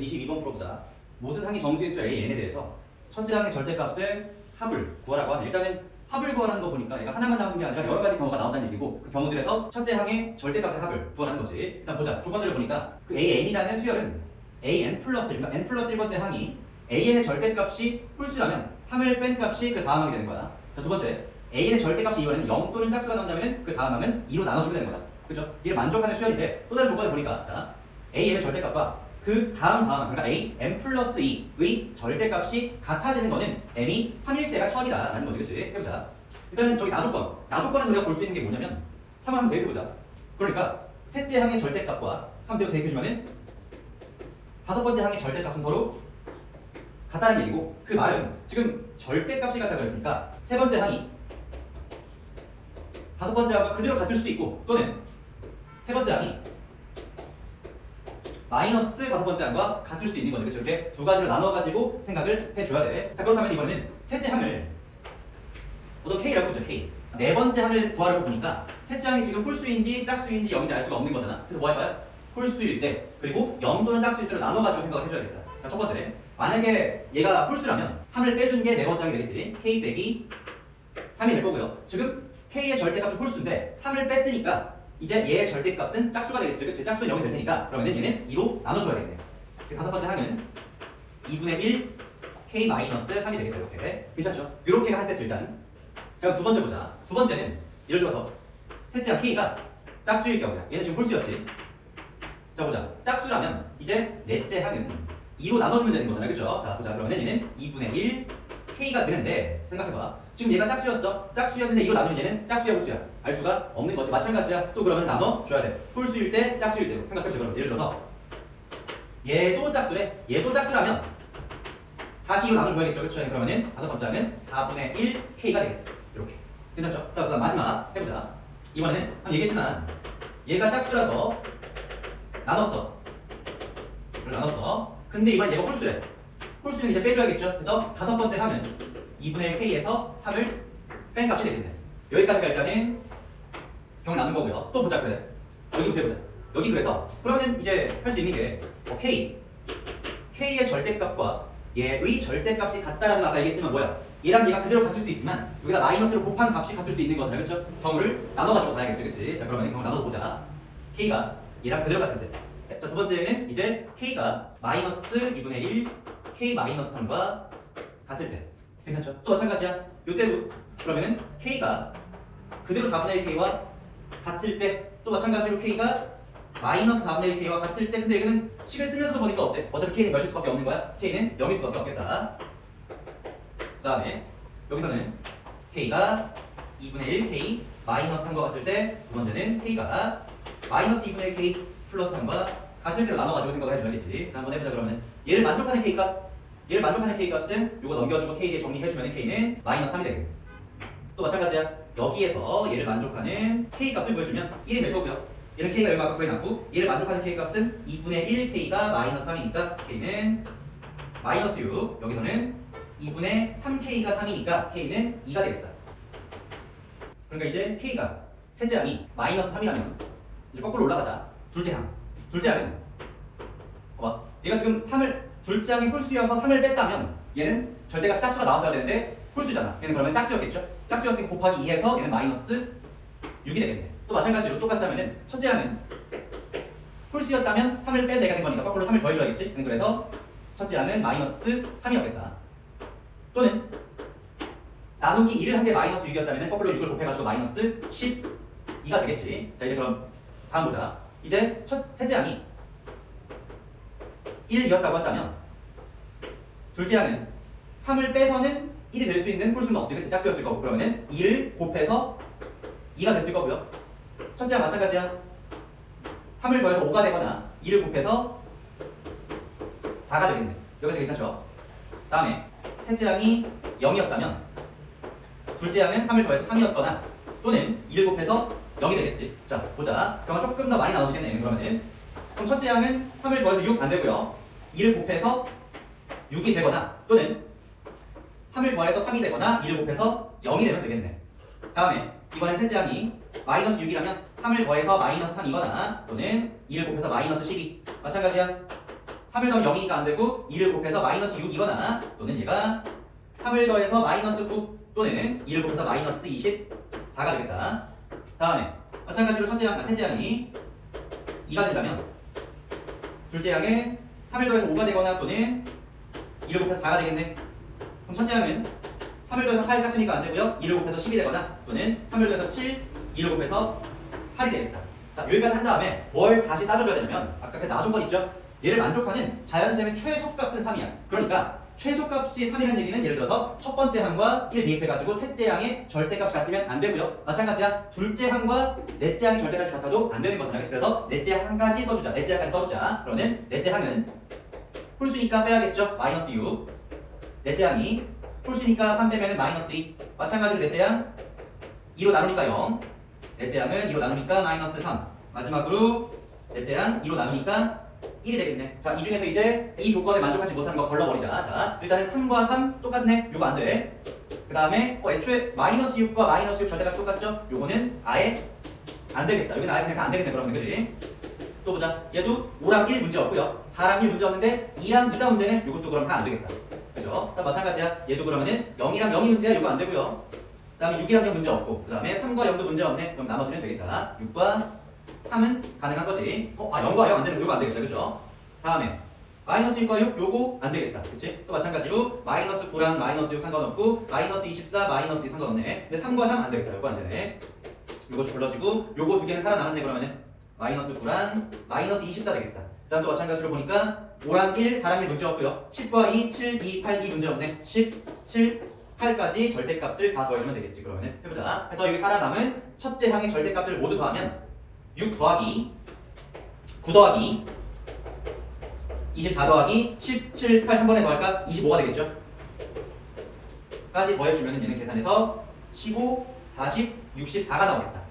22번 풀어보자. 모든 항의 정수인수 a n에 대해서 첫째 항의 절대값을 합을 구하라고 하네. 일단은 합을 구하라는 거 보니까 얘가 하나만 나오는 게 아니라 여러 가지 경우가 나온다는 얘기고 그 경우들에서 첫째 항의 절대값의 합을 구하라는 거지. 일단 보자. 조건들을 보니까 그 a n이라는 수열은 a n 플러스 그러니까 n 플러스 1번째 항이 a n의 절대값이 홀수라면 3을 뺀 값이 그 다음 항이 되는. 자, 두 번째 a n의 절대값이 2번에는 0 또는 짝수가 나온다면 그 다음 항은 2로 나눠주면 되는 거다. 그렇죠? 이를 만족하는 수열인데 또 다른 조건을 보니까 자 a n의 절대값과 그 다음 다음 그러니까 a m 플러스 2의 절대값이 같아지는 거는 m이 3일 때가 처음이다 라는 거지 그치? 해보자. 일단은 저기 나조건. 나조건에서 우리가 볼 수 있는 게 뭐냐면 3을 한번 대입해보자. 그러니까 셋째 항의 절대값과 3대로 대입해주면은 다섯 번째 항의 절대값은 서로 같다는 얘기고 그 말은 지금 절대값이 같다 그랬으니까 세 번째 항이 다섯 번째 항과 그대로 같을 수도 있고 또는 세 번째 항이 마이너스 다섯 번째 항과 같을 수도 있는 거죠. 그래서 이렇게 두 가지로 나눠가지고 생각을 해줘야 돼. 자 그렇다면 이번에는 셋째 항을 보통 K라고 보죠 K. 네 번째 항을 구하려고 보니까 셋째 항이 지금 홀수인지 짝수인지 0인지 알 수가 없는 거잖아. 그래서 뭐 할까요? 홀수일 때 그리고 0 또는 짝수일 때로 나눠가지고 생각을 해줘야겠다. 자 첫 번째 만약에 얘가 홀수라면 3을 빼준 게 네 번째 항이 되겠지. K 빼기 3이 될 거고요. 지금 K의 절대값은 홀수인데 3을 뺐으니까 이제 얘의 절대값은 짝수가 되겠지. 그치? 짝수는 0이 될 테니까 그러면 얘는 2로 나눠줘야겠네. 그 다섯 번째 항은 2분의 1 K 마이너스 3이 되겠다. 이렇게. 괜찮죠? 이렇게가 한 세트 일단. 자, 두 번째 보자. 두 번째는 예를 들어서 셋째 항 K가 짝수일 경우야. 얘는 지금 홀수였지. 자, 보자. 짝수라면 이제 넷째 항은 2로 나눠주면 되는 거잖아요. 그죠? 자, 보자. 그러면 얘는 2분의 1 K가 되는데 생각해봐. 지금 얘가 짝수였어. 짝수였는데 2로 나누면 얘는 짝수야 홀수야. 알 수가 없는 거지. 마찬가지야. 또 그러면 나눠줘야 돼. 홀수일 때 짝수일 때로 생각해보자. 그럼 예를 들어서 얘도 짝수래. 얘도 짝수라면 다시 이거 나눠줘야겠죠. 그렇죠? 그러면은 다섯 번째 하면 4분의 1 K가 되겠다. 이렇게. 괜찮죠? 자, 그다음 마지막 해보자. 이번에는 한번 얘기했지만 얘가 짝수라서 나눴어. 나눴어. 근데 이번엔 얘가 홀수래. 홀수는 이제 빼줘야겠죠. 그래서 다섯 번째 하면 2분의 1 K에서 3을 뺀 값이 되겠네. 여기까지가 일단은 경을 나눈 거고요. 또 보자 그래. 여기부터 해보자. 여기 그래서 그러면 이제 할 수 있는 게 어, K K의 절대값과 얘의 절대값이 같다라는 거 아까 얘기했지만 뭐야? 얘랑 얘가 그대로 같을 수도 있지만 여기다 마이너스로 곱한 값이 같을 수도 있는 거잖아요. 그렇죠? 경우를 나눠가지고 봐야겠지. 그렇지? 자 그러면 경우 나눠서 보자. K가 얘랑 그대로 같은데. 자, 두 번째는 이제 K가 마이너스 2분의 1 K 마이너스 3과 같을 때. 괜찮죠? 또 마찬가지야. 요때도 그러면은 K가 그대로 4분의 1 K와 같을 때 또 마찬가지로 K가 마이너스 4분의 1 K와 같을 때 근데 여기는 식을 쓰면서도 보니까 어때? 어차피 K는 몇일 수밖에 없는 거야? K는 0일 수밖에 없겠다. 그 다음에 여기서는 K가 2분의 1 K 마이너스 3과 같을 때 두 번째는 K가 마이너스 2분의 1 K 플러스 3과 같을 때로 나눠가지고 생각을 해줘야겠지. 자, 한번 해보자 그러면 얘를 만족하는 K 값 얘를 만족하는 K 값은 요거 넘겨주고 K에 정리해주면 K는 마이너스 3이 되겠네. 또 마찬가지야. 여기에서 얘를 만족하는 K 값을 구해주면 1이 될 거고요. 얘는 K가 얼마큼 구해놨고 얘를 만족하는 K 값은 2분의 1 K가 마이너스 3이니까 K는 마이너스 6 여기서는 2분의 3K가 3이니까 K는 2가 되겠다. 그러니까 이제 K가 셋째 항이 마이너스 3이라면 이제 거꾸로 올라가자. 둘째 항. 둘째 항은 봐봐. 얘가 지금 3을 둘째 항이 홀수여서 3을 뺐다면 얘는 절대값 짝수가 나왔어야 되는데 홀수잖아. 얘는 그러면 짝수였겠죠? 짝수였으니까 곱하기 2해서 얘는 마이너스 6이 되겠네. 또 마찬가지로 똑같이 하면은 첫째 항은 홀수였다면 3을 빼서 얘가 된 거니까 거꾸로 3을 더해줘야겠지? 그래서 첫째 항은 마이너스 3이었겠다. 또는 나누기 1을 한게 마이너스 6이었다면 거꾸로 6을 곱해가지고 마이너스 12가 되겠지. 자 이제 그럼 다음 보자. 이제 첫 셋째 항이 1이었다고 한다면 둘째 항은 3을 빼서는 1이 될 수 있는 홀수는 없지. 그치? 짝수였을 거고. 그러면은 2를 곱해서 2가 됐을 거고요. 첫째와 마찬가지야. 3을 더해서 5가 되거나 2를 곱해서 4가 되겠네. 여기서 괜찮죠? 다음에 셋째 항이 0이었다면 둘째 항은 3을 더해서 3이었거나 또는 2를 곱해서 0이 되겠지. 자, 보자. 경우가 조금 더 많이 나눠지겠네. 그러면은 그럼 첫째 항은 3을 더해서 6 안 되고요. 2를 곱해서 6이 되거나 또는 3을 더해서 3이 되거나 2를 곱해서 0이 되면 되겠네. 다음에 이번엔 셋째 항이 마이너스 6이라면 3을 더해서 마이너스 3이거나 또는 2를 곱해서 마이너스 12 마찬가지야. 3을 더하면 0이니까 안 되고 2를 곱해서 마이너스 6이거나 또는 얘가 3을 더해서 마이너스 9 또는 2를 곱해서 마이너스 24가 되겠다. 다음에 마찬가지로 첫째 양, 아, 셋째 양이 2가 된다면 둘째 양은 3을 더해서 5가 되거나 또는 2를 곱해서 4가 되겠네. 그럼 첫째 양은 3을 더해서 8 짝수니까 안 되고요. 2를 곱해서 10이 되거나 또는 3을 더해서 7, 2를 곱해서 8이 되겠다. 자, 여기까지 한 다음에 뭘 다시 따져줘야 되냐면 아까 그 나조건 있죠? 얘를 만족하는 자연수의 최소값은 3이야. 그러니까 최소값이 3이라는 얘기는 예를 들어서 첫 번째 항과 1 대입해가지고 셋째 항의 절대값이 같으면 안 되고요. 마찬가지야. 둘째 항과 넷째 항의 절대값이 같아도 안 되는 거잖아요. 그래서 넷째 항까지 써주자. 넷째 항까지 써주자. 그러면 넷째 항은 홀수니까 빼야겠죠? 마이너스 6. 넷째 항이 홀수니까 3 되면 마이너스 2. 마찬가지로 넷째 항 2로 나누니까 0. 넷째 항은 2로 나누니까 마이너스 3. 마지막으로 넷째 항 2로 나누니까 1이 되겠네. 자, 이 중에서 이제 이 조건에 만족하지 못하는 거 걸러버리자. 자, 일단은 3과 3 똑같네. 요거 안 돼. 그 다음에 어, 애초에 마이너스 6과 마이너스 6 절대값 똑같죠? 요거는 아예 안 되겠다. 여기는 아예 그냥 안 되겠네. 그러면 그지? 또 보자. 얘도 5랑 1 문제 없고요. 4랑 1 문제 없는데 2랑 2가 문제네. 요것도 그럼 다 안 되겠다. 그죠? 또 마찬가지야. 얘도 그러면은 0이랑 0이 문제야. 요거 안 되고요. 그 다음에 6이랑 0 문제 없고 그 다음에 3과 0도 문제 없네. 그럼 나머지는 되겠다. 6과 3은 가능한 거지. 어, 아 0과 0 안 되는 거 요거 안 되겠다. 그죠? 다음에 마이너스 6과 6 요거 안 되겠다. 그치? 또 마찬가지로 마이너스 9랑 마이너스 6 상관없고 마이너스 24 마이너스 2 상관없네. 근데 3과 3 안 되겠다. 요거 안 되네. 요거 불러지고 요거 두 개는 살아남았네 그러면은 마이너스 9랑 마이너스 24 되겠다. 그 다음 또 마찬가지로 보니까 5랑 1, 4랑 1 문제 없고요. 10과 2, 7, 2, 8, 2 문제 없네. 10, 7, 8까지 절대값을 다 더해주면 되겠지. 그러면은 해보자. 그래서 여기 살아남은 첫째 항의 절대값을 모두 더하면 6 더하기 9 더하기 24 더하기 10, 7, 8 한 번에 더할까? 25가 되겠죠? 까지 더해주면 얘는 계산해서 15, 40, 64가 나오겠다.